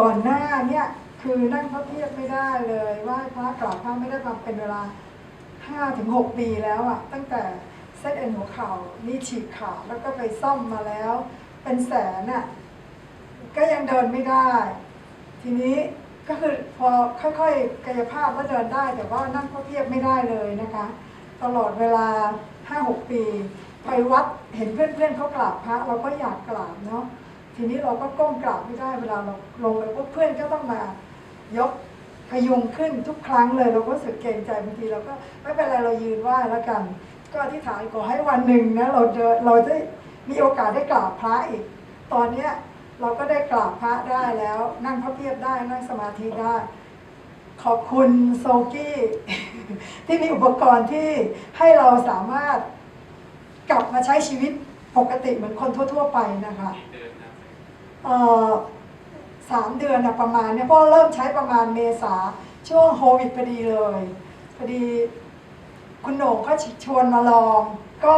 ก่อนหน้าเนี่ยคือนั่งพระเพียบไม่ได้เลยไหว้พระกราบพระไม่ได้มาเป็นเวลา5ถึง6ปีแล้วอะตั้งแต่เส้นเอ็นหัวเข่านี่ฉีกขาดแล้วก็ไปซ่อมมาแล้ว เป็นแสนอะก็ยังเดินไม่ได้ ทีนี้ก็คือพอค่อยๆกายภาพแล้วเดินได้ แต่ว่านั่งพระเพียบไม่ได้เลยนะคะ ตลอดเวลา5-6ปี ไปวัดเห็นเพื่อนๆเขากราบพระ เราก็อยากกราบเนาะ ทีนี้เราก็ก้มกราบไม่ได้เวลาเราลงไปพวกเพื่อนก็ต้องมายกพยุงขึ้นทุกครั้งเลย เราก็รู้สึกเกรงใจบางทีเราก็ไม่เป็นไรเรายืนไหว้แล้วกัน ก็อธิษฐานขอให้วันหนึ่งนะเราจะเราได้มีโอกาสได้กราบพระอีก ตอนเนี้ยเราก็ได้กราบพระได้แล้ว นั่งพระเพียบได้นั่งสมาธิได้ขอบคุณโซกี้ที่มีอุปกรณ์ที่ให้เราสามารถกลับมาใช้ชีวิตปกติเหมือนคนทั่ว ๆ ไปนะคะ สามเดือนประมาณเนี่ยพราะเริ่มใช้ประมาณเมษาช่วงโควิดพอดีเลยพอดีคุณโหน่งก็ชวนมาลอง ก็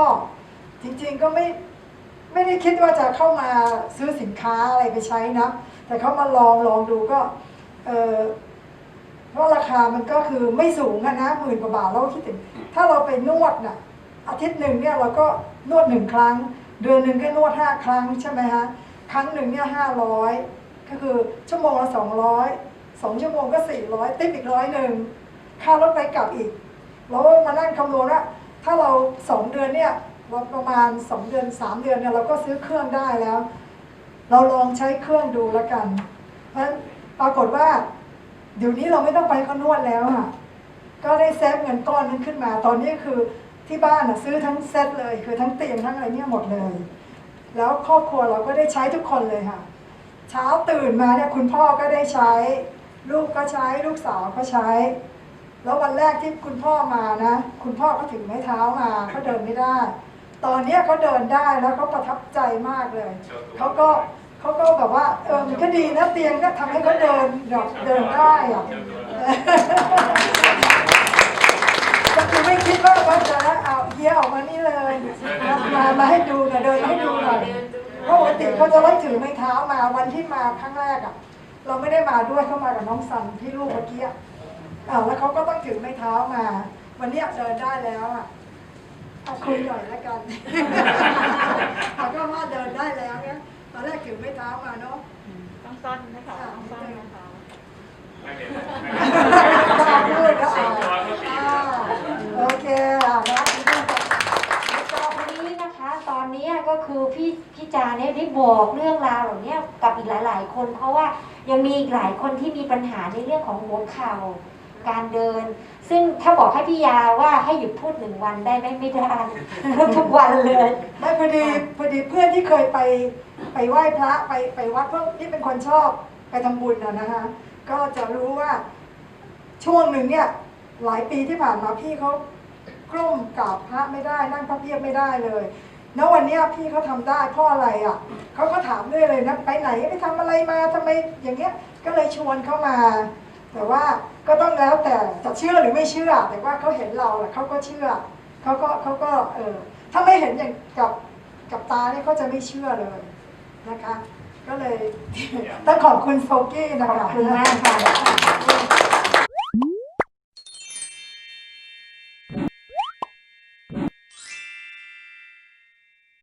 จริงๆก็ไม่ไม่ได้คิดว่าจะเข้ามาซื้อสินค้าอะไรไปใช้นะ แต่เขามาลองลองดูก็เออเพราะราคามันก็คือไม่สูงอะนะหมื่นกว่าบาทเราก็คิดถึง ถ้าเราไปนวดน่ะอาทิตย์หนึ่งเนี่ยเราก็นวดหนึ่งครั้ง เดือนหนึ่งก็นวดห้าครั้งใช่ไหมฮะ ครั้งหนึ่งเนี่ยห้าร้อยก็คือชั่วโมงละสองร้อยสองชั่วโมงก็สี่ร้อยติ๊บอีกร้อยหนึ่งค่ารถไปกลับอีกเรามานั่งคำนวณว่าถ้าเราสองเดือนเนี่ยเราประมาณสองเดือนสามเดือนเนี่ยเราก็ซื้อเครื่องได้แล้ว เราลองใช้เครื่องดูแล้วกัน เพราะฉะนั้นปรากฏว่า เดี๋ยวนี้เราไม่ต้องไปเขานวดแล้วค่ะก็ได้เซฟเงินก้อนนั้นขึ้นมา ตอนนี้คือที่บ้านน่ะซื้อทั้งเซตเลย คือทั้งเตียงทั้งอะไรเนี่ยหมดเลย แล้วครอบครัวเราก็ได้ใช้ทุกคนเลยค่ะ เช้าตื่นมาเนี่ยคุณพ่อก็ได้ใช้ ลูกก็ใช้ลูกสาวก็ใช้ แล้ววันแรกที่คุณพ่อมานะ คุณพ่อก็ถือไม้เท้ามาเขาเดินไม่ได้ ตอนนี้เขาเดินได้แล้วเขาประทับใจมากเลยเขาก็เขาก็แบบว่าเออมันก็ดีนะเตียงก็ทำให้เขาเดินแบบเดินได้อะก็คือไม่คิดว่าว่าจะเอาเฮียออกมานี่เลยมามาให้ดู เดินให้ดูหน่อยเพราะปกติเขาจะไล่ถือไม้เท้ามาวันที่มาครั้งแรกอะ เราไม่ได้มาด้วยเขามากับน้องสันที่ลูกเมื่อกี้อะอ่าแล้วเขาก็ต้องถือไม้เท้ามา วันเนี้ยเดินได้แล้วอะเอาคุยหน่อยแล้วกัน เขาก็ว่าเดินได้แล้วเนี่ยตอนแรกถือไม้เท้ามาเนาะ ต้องซ่อนนะคะต้องซ่อนนะคะ ไม่เป็น ตามด้วยก็ โช อ่า ว์ตัวก็ปี อ่าโอเคอะนะ ต่อไปนี้นะคะ ตอ นี้ก็คือพี่พี่จาเนี่ยได้บอกเรื่องราวเหล่านี้กับอีกหลาย ๆ คน เพราะว่ายังมีอีกหลายคนที่มีปัญหาในเรื่องของหัวเข่าการเดิน ซึ่งถ้าบอกให้พี่ยาว่าให้หยุดพูดหนึ่งวันได้ไหมไม่ได้ทุกวันเลยไม่พอดีพอดีเพื่อนที่เคยไปไปไหว้พระไปไปวัดเพราะนี่เป็นคนชอบไปทำบุญนะนะคะก็จะรู้ว่าช่วงหนึ่งเนี่ยหลายปีที่ผ่านมาพี่เขากล้มกราบพระไม่ได้นั่งพระเพียบไม่ได้เลย แล้ววันเนี้ยพี่เขาทำได้เพราะอะไรอะเขาก็ถามด้วยเลยนะไปไหนไปทำอะไรมาทำไมอย่างเงี้ยก็เลยชวนเขามา แต่ว่าก็ต้องแล้วแต่จะเชื่อหรือไม่เชื่อ แต่ว่าเขาเห็นเราแหละเขาก็เชื่อเขาก็เขาก็เออถ้าไม่เห็นอย่างกับกับตาเนี่ยเขาจะไม่เชื่อเลยนะคะ ก็เลยต้องขอบคุณโซกี้นะขอบคะคุณมากค่ะ